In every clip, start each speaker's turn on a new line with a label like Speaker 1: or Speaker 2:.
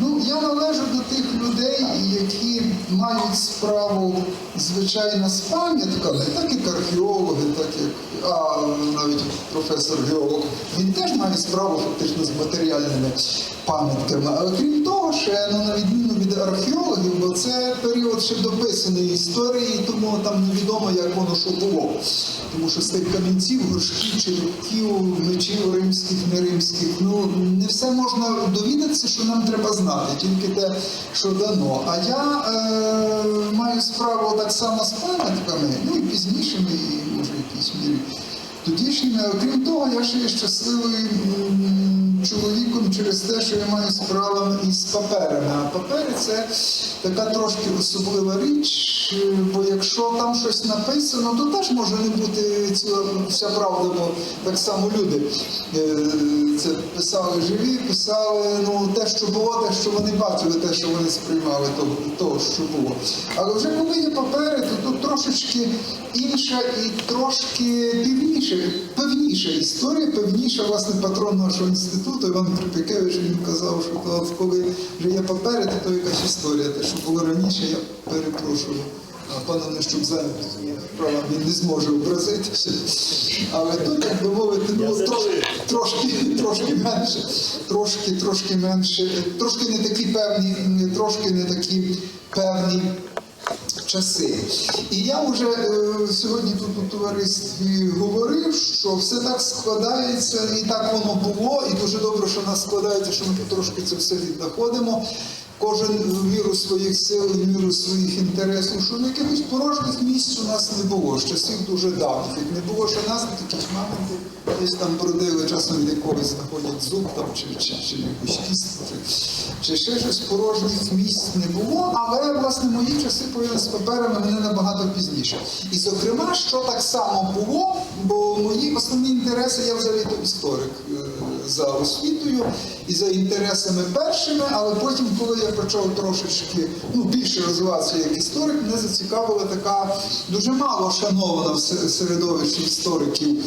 Speaker 1: Ну, я належу до тих людей, які мають справу, звичайно, з пам'ятками, так як археологи, так як а, навіть професор геолог, він теж має справу фактично з матеріальними пам'ятками. Але крім того, ще ну, на відміну від археологів, бо це період ще дописаної історії, тому там невідомо, як воно що було. Тому що з тих камінців, горшків, черепків, мечів римських, не римських, ну не все можна довідатися, що нам треба знати, тільки те, що дано. А я е, маю справу так само з пам'ятками, ну і пізнішими, і може в якійсь мірі тодішніми. Окрім того, я ще є щасливий чоловіком через те, що я маю справу із паперами. А папери це така трошки особлива річ, бо якщо там щось написано, то теж може не бути ціла вся правда, бо так само люди е, це писали живі, писали ну, те, що було, те, що вони бачили, те, що вони сприймали, того, того що було. Але вже коли є папери, то тут трошечки інша і трошки півніша, певніша історія, певніша власне патрон нашого інституту Іван Крипикевич він казав, що коли вже є папери, то, то якась історія. Те, що було раніше, я перепрошую. Пана Нещук зайнятий, правда, він не зможе образитися. Але тут, як би мовити, ну, трошки, трошки, трошки менше, трошки, трошки менше, трошки не такі певні, трошки не такі певні часи. І я вже е, сьогодні тут у товаристві говорив, що все так складається, і так воно було, і дуже добре, що нас складається, що ми потрошки це все віднаходимо. Кожен в міру своїх сил, в міру своїх інтересів, що якихось порожніх місць у нас не було, з часів дуже давніх. Не було ще нас, таких маленьких, десь там бродили, часом від якогось знаходять зуб там, чи, чи, чи якусь кістку, чи, чи ще щось порожніх місць не було, але власне мої часи пов'язані з паперами мене набагато пізніше. І зокрема, що так само було, бо мої основні інтереси, я взагалі то історик е, за освітою і за інтересами першими, але потім, коли я почав трошечки ну, більше розвиватися як історик, мене зацікавила така дуже мало шанована в середовищі істориків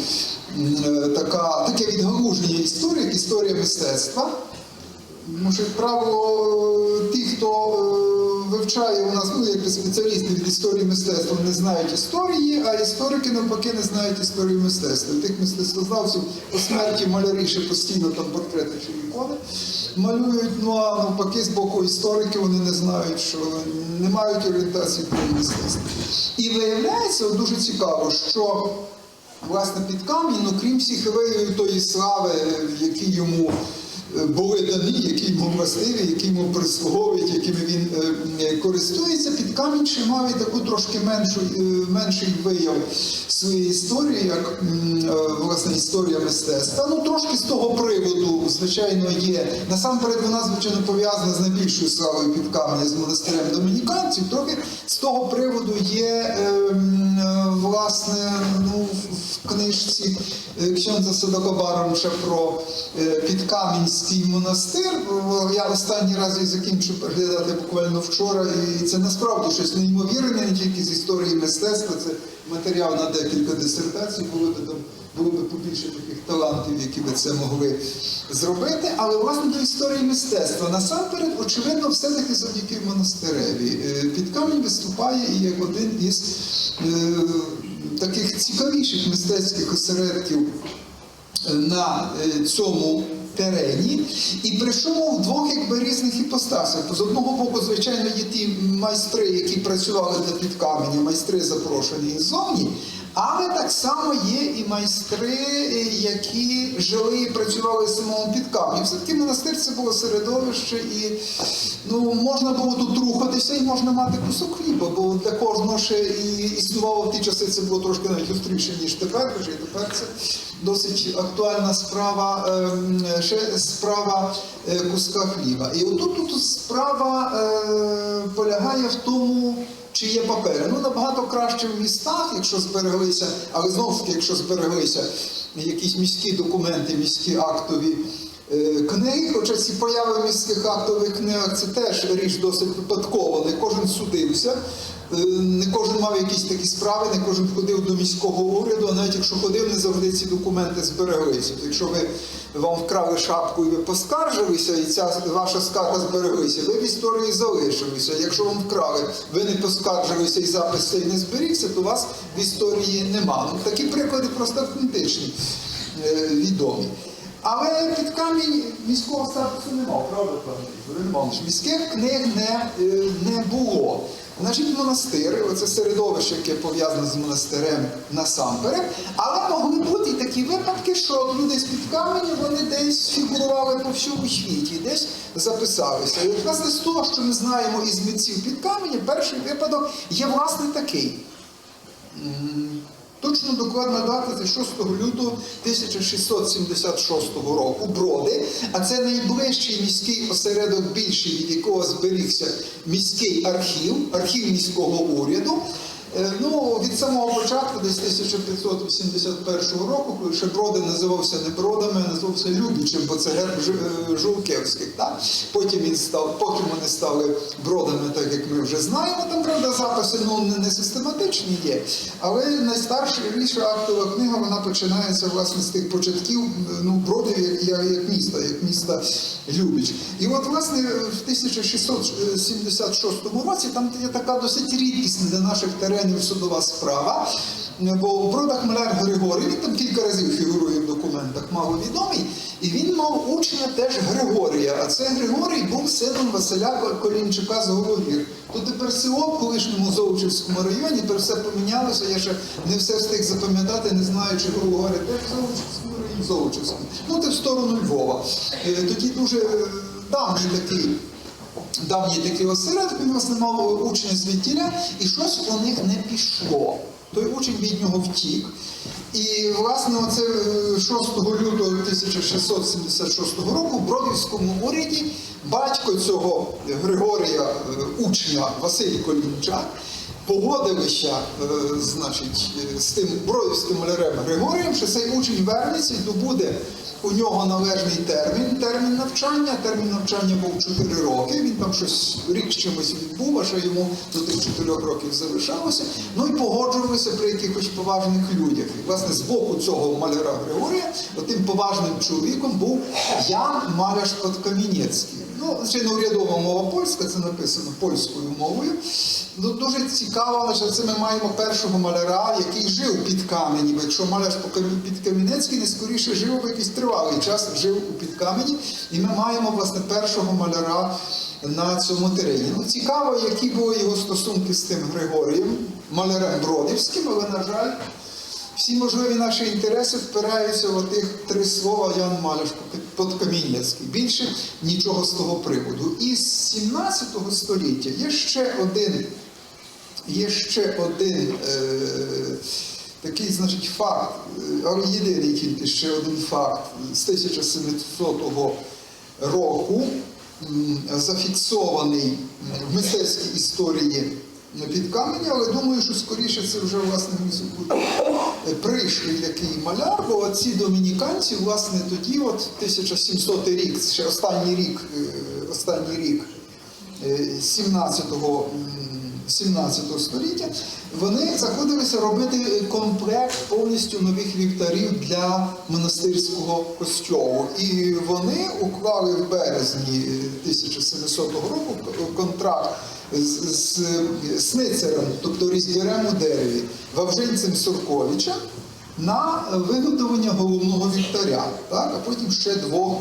Speaker 1: е, така, таке відгалуження історії, історія мистецтва. Тому що, як правило, ті, хто е, вивчає у нас, ну, якби спеціалісти від історії мистецтва, не знають історії, а історики навпаки не знають історії мистецтва. Тих мистецтвознавців по смерті малярі ще постійно там портрети чи ікони малюють, ну а навпаки, з боку історики вони не знають, що не мають орієнтації про мистецтво. І виявляється, дуже цікаво, що власне під камінь, ну крім всіх ілеїв тої слави, які йому були дані, які йому властиві, які йому прислуговують, якими він е, користується, під камінь ще має таку трошки меншу, е, менший вияв своєї історії, як е, власне історія мистецтва. Ну трошки з того приводу, звичайно, є. Насамперед вона, звичайно, пов'язана з найбільшою славою під каменя з монастирем домініканців. Трохи з того приводу є власне ну, в- книжці Ксьонза Садокобаровича про е, підкам'янський монастир. Я останній раз її закінчив переглядати буквально вчора, і це насправді щось неймовірне, не тільки з історії мистецтва. Це матеріал на декілька дисертацій, було би там було би побільше таких талантів, які би це могли зробити. Але власне до історії мистецтва насамперед, очевидно, все-таки завдяки монастиреві. Е, Під камінь виступає і як один із е, таких цікавіших мистецьких осередків на е, цьому терені, і прийшов в двох якби різних іпостасах. З одного боку, звичайно, є ті майстри, які працювали для підкамення, майстри запрошені ззовні. Але так само є і майстри, які жили і працювали самому підкамені. Все-таки монастир це було середовище, і ну, можна було тут рухатися і можна мати кусок хліба, бо для кожного ще і існувало в ті часи, це було трошки навіть гостріше, ніж тепер, вже і тепер це досить актуальна справа, ем, ще справа е, куска хліба. І отут тут справа е, полягає в тому, чи є папери. Ну, набагато краще в містах, якщо збереглися, але знову ж таки, якщо збереглися якісь міські документи, міські актові е, книг, хоча ці появи в міських актових книгах це теж річ досить випадкова, не кожен судився. Е, Не кожен мав якісь такі справи, не кожен ходив до міського уряду, а навіть якщо ходив, не завжди ці документи збереглися. Якщо ви вам вкрали шапку і ви поскаржилися, і ця ваша скарга збереглися, ви в історії залишилися. Якщо вам вкрали, ви не поскаржилися і запис цей не зберігся, то вас в історії нема. Ну, такі приклади просто автентичні, е, відомі. Але під камінь міського статусу не мав, правда, пане Ігоре Міських книг не, е, не було. Значить, монастир, оце середовище, яке пов'язане з монастирем насамперед, але могли такі випадки, що люди з під каменю вони десь фігурували по всьому світі, десь записалися. І от, власне з того, що ми знаємо із митців під каменя, перший випадок є власне такий. Точно докладна дата це 6 лютого 1676 року Броди, а це найближчий міський осередок більший, від якого зберігся міський архів, архів міського уряду. Е, Ну, від самого початку, десь 1581 року, коли ще Броди називався не Бродами, а називався Любічем, бо це герб е, Жулкевських. Так? Потім він став, потім вони стали бродами, так як ми вже знаємо. Там, правда, записи ну, не, систематичні є. Але найстарша більша актова книга вона починається власне з тих початків ну, бродів як, як, міста, як міста Любіч. І от, власне, в 1676 році там є така досить рідкісна для наших теренів судова справа. Бо в бродах маляр Григорій, він там кілька разів фігурує в документах, маловідомий, і він мав учня теж Григорія. А це Григорій був сином Василя Колінчука з Головір. То тепер село в колишньому Золочівському районі, тепер все помінялося. Я ще не все встиг запам'ятати, не знаю, чи Григорій теж Золочівському районі Золочівському. Ну, це в сторону Львова. Е, Тоді дуже е, давній такий давній такий осередок, він власне мав учня звідтіля, і щось у них не пішло. Той учень від нього втік. І, власне, оце е, 6 лютого 1676 року в Бродівському уряді батько цього Григорія, е, учня Василь Колінчак, погодилися е, значить, е, з тим бродівським малярем Григорієм, що цей учень вернеться і добуде у нього належний термін, термін навчання. Термін навчання був 4 роки. Він там щось рік з чимось відбув, а що йому до тих 4 років залишалося. Ну і погоджувалися при якихось поважних людях. І власне з боку цього маляра Григорія, отим поважним чоловіком був Ян Маляш Подкам'янецький. Ну, звичайно, урядова мова польська, це написано польською мовою. Ну, дуже цікаво, що це ми маємо першого маляра, який жив під камені. Бо якщо маляр Підкам'янецький не скоріше жив якийсь тривалий час, жив у підкамені, і ми маємо власне першого маляра на цьому терені. Ну, цікаво, які були його стосунки з тим Григорієм, малярем Бродівським, але, на жаль, всі можливі наші інтереси впираються в тих три слова Ян Маляш Подкам'янецький. Більше нічого з того приводу. І з 17 століття є ще один, є ще один е, такий, значить, факт, єдиний тільки ще один факт з 1700 року, зафіксований в мистецькій історії під каменя, але думаю, що скоріше це вже власне бути е, пришлий який маляр, бо ці домініканці, власне, тоді, от 1700 рік, ще останній рік, е, останній рік е, 17-го. м, 17 століття, вони заходилися робити комплект повністю нових вівтарів для монастирського костьолу. І вони уклали в березні 1700 року контракт з, з сницером, тобто різьбярем у дереві, Вавжинцем Сурковичем на виготовлення головного вівтаря, так? а потім ще двох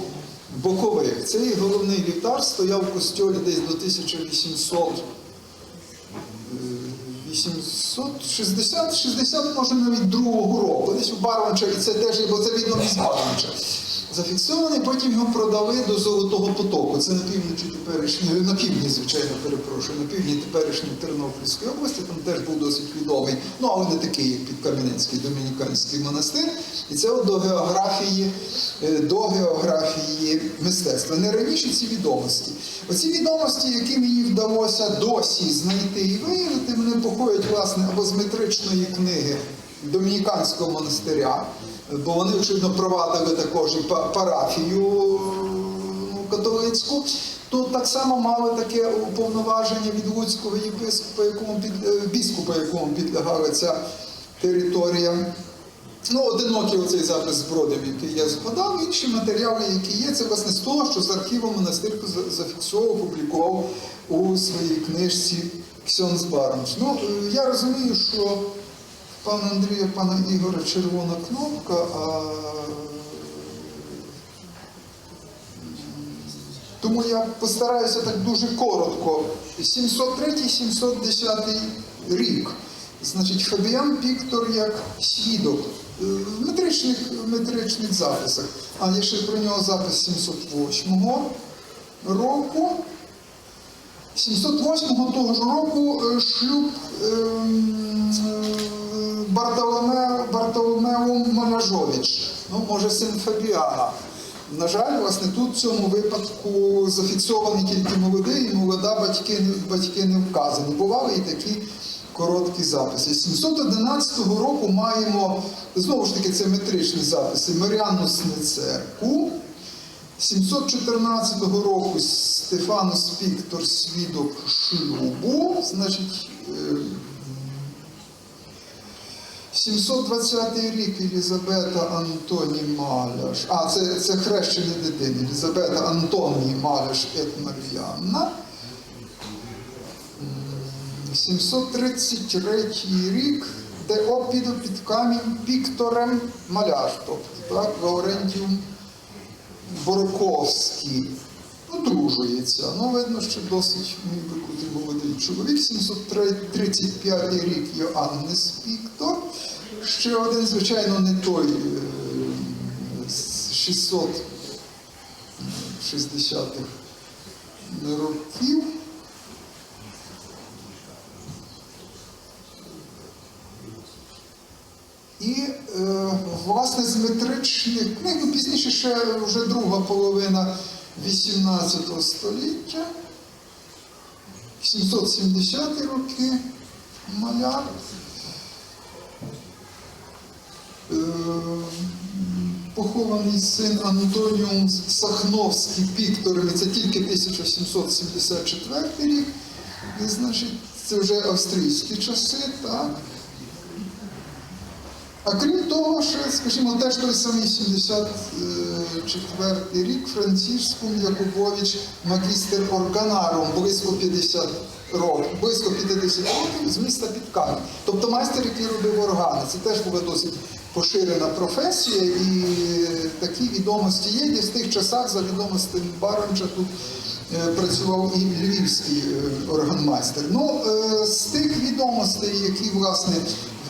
Speaker 1: бокових. Цей головний вівтар стояв в костьолі десь до 1800 860, 60, може навіть другого року, десь у Барванча, і це теж, бо це відомо з Барванча. Зафіксований, потім його продали до Золотого потоку. Це на півночі теперішньої, на півдні, звичайно, перепрошую, на півдні теперішньої Тернопільської області, там теж був досить відомий, ну але не такий, як Підкам'янецький домініканський монастир. І це от до географії, е, до географії мистецтва. Не раніше ці відомості. Оці відомості, які мені вдалося досі знайти і виявити, вони походять власне або з метричної книги Домініканського монастиря, бо вони, очевидно, провадили також і парафію католицьку, то так само мали таке уповноваження від Луцького єпископа, якому під е, біскупа, якому підлягала ця територія. Ну, одинокий оцей запис з бродом, який я згадав, інші матеріали, які є, це власне з того, що з архіву монастирку за- зафіксував, опублікував у своїй книжці Ксьонс Баранч. Ну, е, я розумію, що пана Андрія, пана Ігоря червона кнопка, а тому я постараюся так дуже коротко. 703-710 рік. Значить, Фабіан Піктор як свідок е, в метричних, метричних записах. А є ще про нього запис 708 року. 708 того ж року е, шлюб ем, е, Бартоломе, Бартоломеу Маляжович, ну, може, син Фабіана. На жаль, власне, тут в цьому випадку зафіксований тільки молодий і молода батьки, батьки не вказані. Бували і такі короткі записи. 711 року маємо, знову ж таки, це метричні записи, Маріанну Сницерку. 714 року Стефанус Піктор свідок шлюбу, значить, е, 720 рік Елізабета Антоні Маляш. А, це, це хрещення дитини. Елізабета Антоні Маляш Ет Мар'янна. М, 733 рік, де опіду під камінь Пікторем Маляш, тобто так, Лаурентіум Борковський. Одружується. Ну, видно, що досить міг би бути молодий чоловік. 735 рік Йоаннес Віктор. Ще один, звичайно, не той е, з 660-х років. І е, власне з метричних книг, ну пізніше ще вже друга половина 18 століття, 770 роки маляр. Е, похований син Антоніум Сахновський Пікторові, це тільки 1774 рік. І, значить, це вже австрійські часи, так. А крім того, ще, скажімо, теж той самий 74 рік Францішкум Якубович, магістр органаром, близько 50 років, близько 50 років з міста Підкар. Тобто майстер, який робив органи. Це теж була досить поширена професія, і такі відомості є. І в тих часах, за відомостями Баранча, тут е, працював і львівський е, органмайстер. Ну, е, з тих відомостей, які, власне,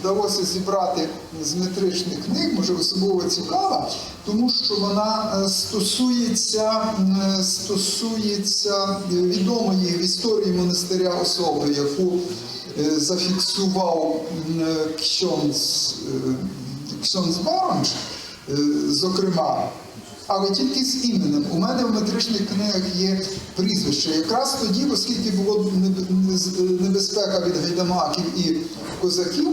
Speaker 1: вдалося зібрати з метричних книг, може особливо цікава, тому що вона е, стосується, е, стосується е, відомої в історії монастиря особи, яку зафіксував Баранч, е, зокрема. Але тільки з іменем. У мене в метричних книгах є прізвище. Якраз тоді, оскільки була небезпека від гайдамаків і козаків,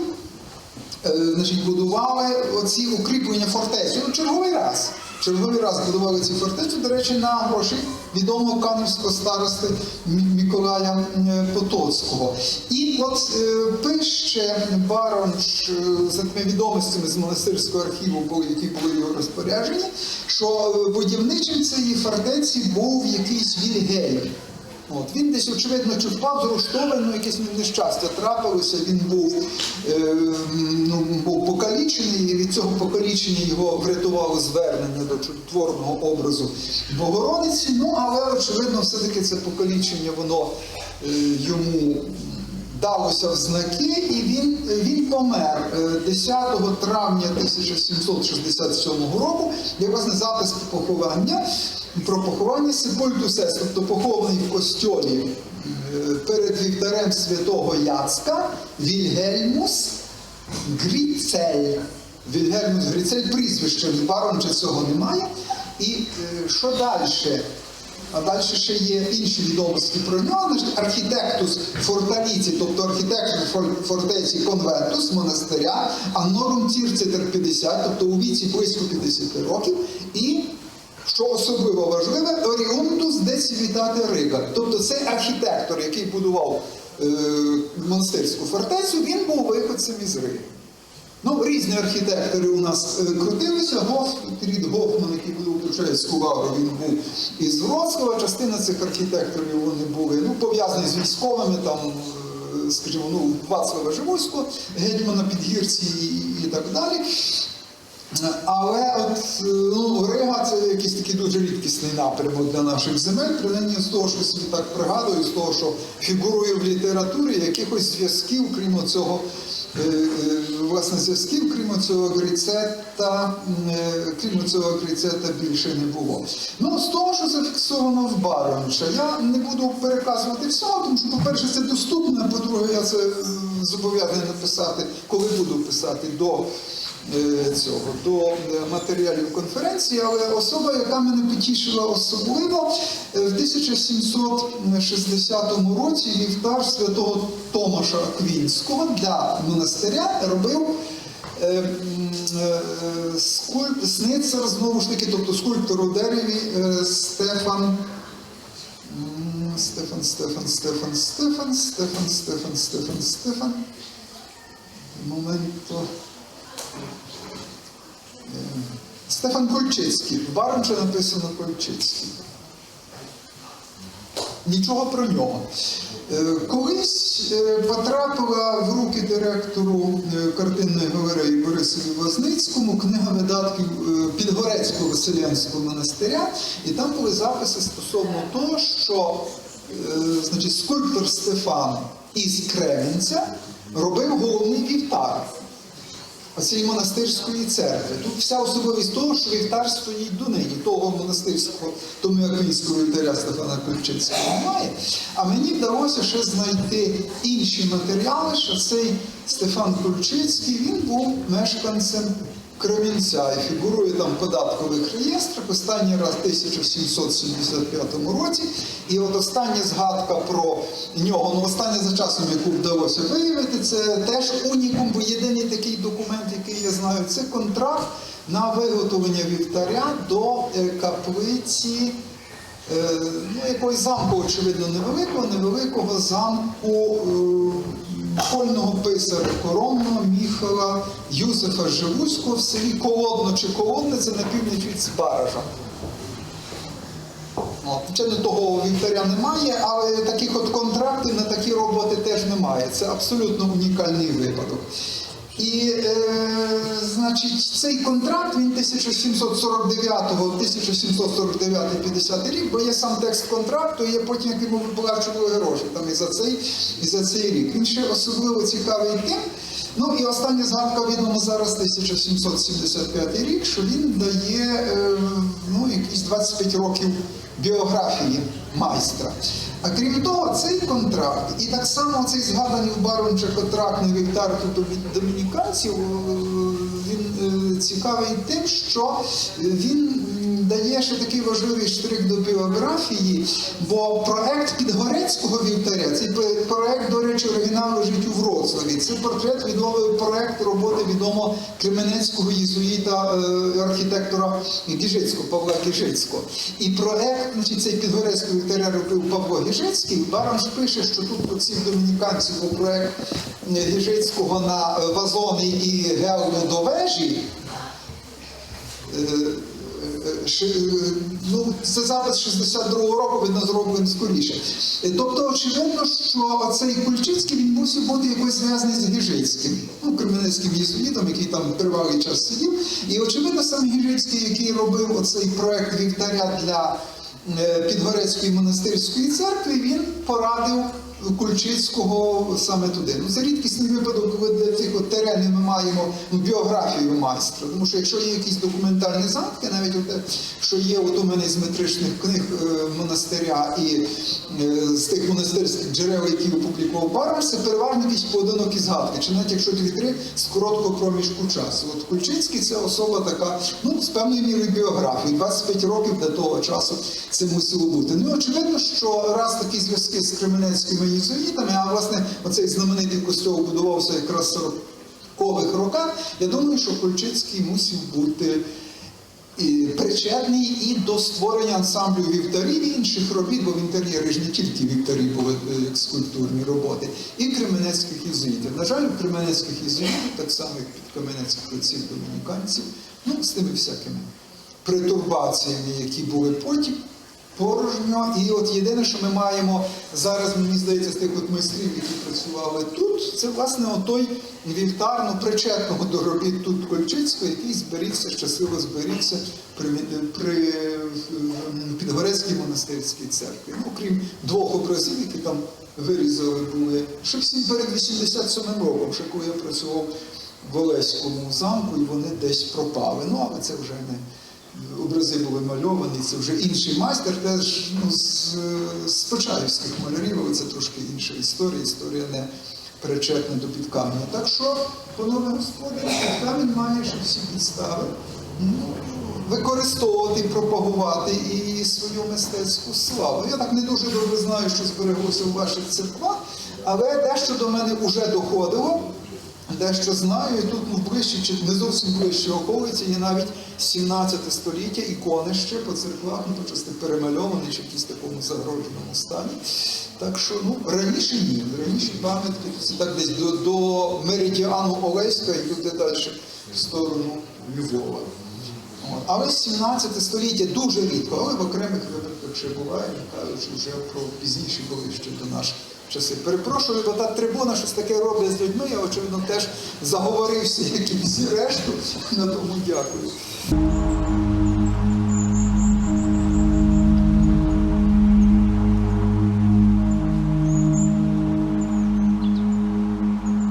Speaker 1: значить, будували оці укріплення фортецю. Ну, черговий раз. Черговий раз будували ці фортецю, до речі, на гроші відомого канівського старости Миколая е, Потоцького. І от е, пише Баронч е, за тими відомостями з монастирського архіву, які були його розпоряджені, що е, будівничим цієї фортеці був якийсь Вільгельм. От, він десь, очевидно, чи впав з руштовин, ну якесь нещастя трапилося, він був, е, ну, був покалічений, і від цього покалічення його врятувало звернення до чудотворного образу Богородиці. Ну, але, очевидно, все-таки це покалічення, воно е, йому далося в знаки, і він, він помер е, 10 травня 1767 року. Є власне запис поховання про поховання Сепультусес, тобто похований в костьолі е, перед вівтарем святого Яцка Вільгельмус Гріцель. Вільгельмус Гріцель прізвище баронча цього немає. І е, що далі? А далі ще є інші відомості про нього. Архітектус форталіці, тобто архітектор фортеці конвентус монастиря, а норум тірцетер 50, тобто у віці близько 50 років, і що особливо важливе, оріунтус де цивітати Рига. Тобто цей архітектор, який будував е, монастирську фортецю, він був виходцем із Риги. Ну, різні архітектори у нас е, крутилися. Гофрід Гофман, який будував Печерську лавру, він був із Вроцлава. Частина цих архітекторів вони були ну, пов'язані з військовими, там, е, скажімо, ну, Вацлава Живоського, гетьмана Підгірці і, і так далі. Але от ну, Рига це якийсь такий дуже рідкісний напрямок для наших земель, принаймні з того, що собі так пригадую, з того, що фігурує в літературі, якихось зв'язків, крім цього, е, е, власне, зв'язків, крім цього грицета, е, крім цього грицета більше не було. Ну, з того, що зафіксовано в Баронша, я не буду переказувати всього, тому що, по-перше, це доступно, по-друге, я це зобов'язаний написати, коли буду писати до Е, цього до е, матеріалів конференції, але особа, яка мене потішила особливо, е, в 1760 році вівтар святого Томаша Квінського для монастиря робив. Скульп... Сницар, знову ж таки, тобто скульптор у дереві Стефан. Стефан, Стефан, Стефан, Стефан, Стефан, Стефан, Стефан, Стефан. Момент. Стефан Кольчицький. В Баранче написано Кольчицький. Нічого про нього. Е, Колись е, потрапила в руки директору е, картинної галереї Борисові Возницькому книга видатків Підгорецького Василянського монастиря, і там були записи стосовно того, що значить, скульптор Стефан із Кременця робив головний вівтар оцієї монастирської церкви. Тут вся особливість того, що вівтар стоїть донині, того монастирського, тому аквінського вівтаря Стефана Ключицького немає. А мені вдалося ще знайти інші матеріали, що цей Стефан Кульчицький він був мешканцем Кремінця і фігурує там податкових реєстрах останній раз в 1775 році. І от остання згадка про нього, ну остання за часом, яку вдалося виявити, це теж унікум, бо єдиний такий документ, який я знаю, це контракт на виготовлення вівтаря до е, каплиці. е, Ну, якогось замку, очевидно, невеликого, невеликого замку школьного писаря коронного Міхала Юзефа Живуського в селі Колодно чи Колодне, це на північ від Збаража. От, Звичайно, того вівтаря немає, але таких от контрактів на такі роботи теж немає. Це абсолютно унікальний випадок. І, е, значить, цей контракт він 1749-1749-50 рік, бо є сам текст контракту, є потім, як йому виплачували гроші там і за цей, і за цей рік. Він ще особливо цікавий тим. Ну і остання згадка відомо зараз 1775 рік, що він дає е, ну, якісь 25 років біографії майстра. А крім того, цей контракт, і так само цей згаданий в Баронче контракт на вівтар тут від домініканців, е, він е, цікавий тим, що він дає ще такий важливий штрих до біографії, бо проект Підгорецького вівтаря, цей проект, до речі, оригінал лежить у Вроцлаві. Це портрет відомий проект роботи відомо Кременецького єзуїта е, архітектора Гіжицького, Павла Гіжицького. І проект, значить, цей Підгорецького вівтаря робив Павло Гіжицький. Баранш пише, що тут у цих домініканців був проект Гіжицького на е, вазони і геолу до вежі. Е, е, е, Ну, це запис 62-го року, видно, зроблений скоріше. Тобто, очевидно, що цей Кульчицький він мусив бути якось зв'язаний з Гіжицьким, ну, кременецьким єзуїтом, який там тривалий час сидів. І очевидно, сам Гіжицький, який робив оцей проект вівтаря для Підгорецької монастирської церкви, він порадив Кульчицького саме туди. Ну, це рідкісний випадок, коли для цих от теренів ми маємо ну, біографію майстра. Тому що якщо є якісь документальні згадки, навіть от, що є от у мене з метричних книг е, монастиря і е, з тих монастирських джерел, які опублікував Барбаш, це переважно якісь поодинокі згадки, чи навіть якщо дві-три з короткого проміжку часу. От Кульчицький це особа така, ну, з певною мірою біографії. 25 років для того часу це мусило бути. Ну, очевидно, що раз такі зв'язки з кременецькими єзуїтами, а власне оцей знаменитий костьол будувався якраз в 40-х роках, я думаю, що Кульчицький мусив бути і причетний і до створення ансамблю вівтарів і інших робіт, бо в інтер'єрі ж не тільки вівтарі були е, як скульптурні роботи, і кременецьких єзуїтів. На жаль, кременецьких єзуїтів, так само як під Кам'янецьких отців домініканців, ну з тими всякими притурбаціями, які були потім. Порожньо, і от єдине, що ми маємо зараз, мені здається, з тих от майстрів, які працювали тут, це власне отой вівтар, ну, причетного до робіт тут Кольчицького, який зберігся, щасливо зберігся при, при Підгорецькій монастирській церкві. Ну, окрім двох образів, які там вирізали були, ще всім перед 87-м роком, ще коли я працював в Олеському замку, і вони десь пропали. Ну, але це вже не образи були мальовані, це вже інший майстер, теж ну, з, з почаївських малярів, але це трошки інша історія, історія не причетна до підкам'я. Так що, панове господарі, підкамінь має ще всі підстави ну, використовувати, пропагувати і свою мистецьку славу. Я так не дуже добре знаю, що збереглося у ваших церквах, але дещо до мене вже доходило. Дещо знаю, і тут ну, ближче, чи не зовсім ближче околиці, є навіть 17 століття ікони ще по церквах, ну, почасти перемальовані чи в якійсь такому загродженому стані. Так що ну, раніше ні. Раніше пам'ятки так десь до, до меридіану Олеська і туди далі в сторону Львова. Але 17 століття дуже рідко, але в окремих випадках ще буває, не кажучи вже про пізніші були ще до наших часи. Перепрошую, бо та трибуна щось таке роблять з людьми, я очевидно теж заговорився, як і всі решту. На тому дякую.